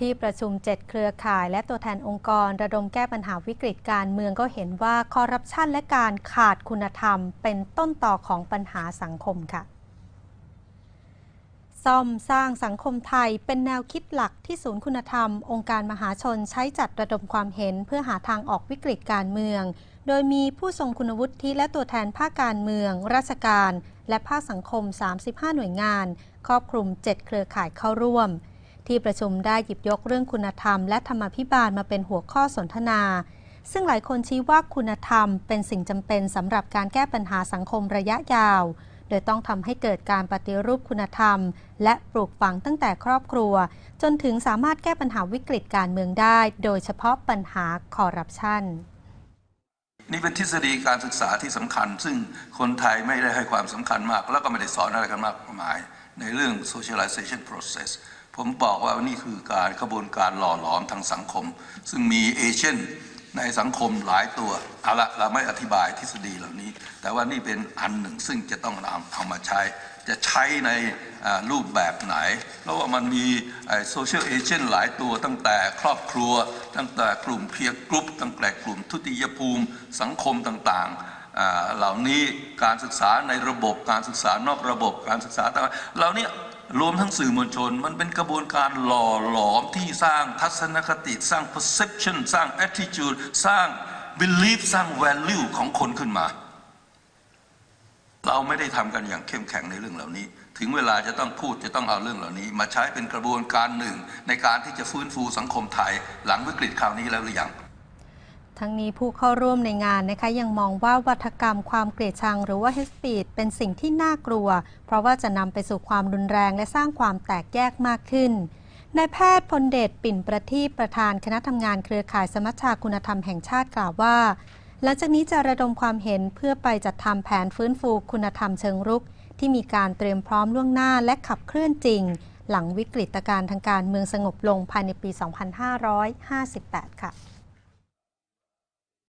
ที่ประชุม 7 เครือข่ายและตัวแทนองค์กร ระดมแก้ปัญหาวิกฤตการเมืองก็เห็นว่าคอร์รัปชันและการขาดคุณธรรม เป็นต้นต่อของปัญหาสังคมค่ะ ซ่อมสร้างสังคมไทยเป็นแนวคิดหลักที่ศูนย์คุณธรรม องค์การมหาชนใช้จัดระดมความเห็นเพื่อหาทางออกวิกฤตการเมือง โดยมีผู้ทรงคุณวุฒิและตัวแทนภาคการเมือง ราชการ และภาคสังคม 35 หน่วยงาน ครอบคลุม 7 เครือข่ายเข้าร่วม ที่ประชุมได้หยิบยกเรื่องคุณธรรมและธรรมาภิบาลมาเป็นหัวข้อสนทนา ซึ่งหลายคนชี้ว่าคุณธรรมเป็นสิ่งจำเป็นสำหรับการแก้ปัญหาสังคมระยะยาว โดยต้องทำให้เกิดการปฏิรูปคุณธรรม และปลูกฝังตั้งแต่ครอบครัว จนถึงสามารถแก้ปัญหาวิกฤตการเมืองได้ โดยเฉพาะปัญหาคอร์รัปชันนี่เป็นทฤษฎีการศึกษาที่สำคัญ ซึ่งคนไทยไม่ได้ให้ความสำคัญมาก แล้วก็ไม่ได้สอนอะไรกันมากมาย ในเรื่อง socialization process ผมบอกว่านี่คือการกระบวนการหล่อหลอมทางสังคม ซึ่งมีเอเจนต์ในสังคมหลายตัวเอาละเราไม่อธิบายทฤษฎีเหล่านี้ แต่ว่านี่เป็นอันหนึ่งซึ่งจะต้องนำเอามาใช้ จะใช้ในรูปแบบไหน เพราะว่ามันมีโซเชียลเอเจนต์หลายตัวตั้งแต่ครอบครัว ตั้งแต่กลุ่มเพียร์กรุ๊ปตั้งแต่กลุ่มทุติยภูมิ สังคมต่างๆเหล่านี้การศึกษาในระบบการศึกษานอกระบบการศึกษาต่างๆเหล่านี้ รวมทั้งสื่อมวลชน มันเป็นกระบวนการหล่อหลอมที่สร้างทัศนคติ สร้าง perception สร้าง attitude สร้าง belief สร้าง value ของคนขึ้นมา เราไม่ได้ทำกันอย่างเข้มแข็งในเรื่องเหล่านี้ ถึงเวลาจะต้องพูดจะต้องเอาเรื่องเหล่านี้ มาใช้เป็นกระบวนการหนึ่ง ในการที่จะฟื้นฟูสังคมไทย หลังวิกฤตคราวนี้แล้วหรือยัง ทั้งนี้ผู้เข้าร่วมในงานนะคะยังมองว่าวัฒกรรมความเกลียดชังหรือว่า hate speech เป็นสิ่งที่น่ากลัว เพราะว่าจะนำไปสู่ความรุนแรงและสร้างความแตกแยกมากขึ้นนายแพทย์พลเดชปิ่นประทีปประธานคณะทำงานเครือข่ายสมัชชาคุณธรรมแห่งชาติกล่าวว่า หลังจากนี้จะระดมความเห็นเพื่อไปจัดทำแผนฟื้นฟูคุณธรรมเชิงรุก ที่มีการเตรียมพร้อมล่วงหน้าและขับเคลื่อนจริง หลังวิกฤตการณ์ทางการเมืองสงบลงภายในปี 2558 ค่ะ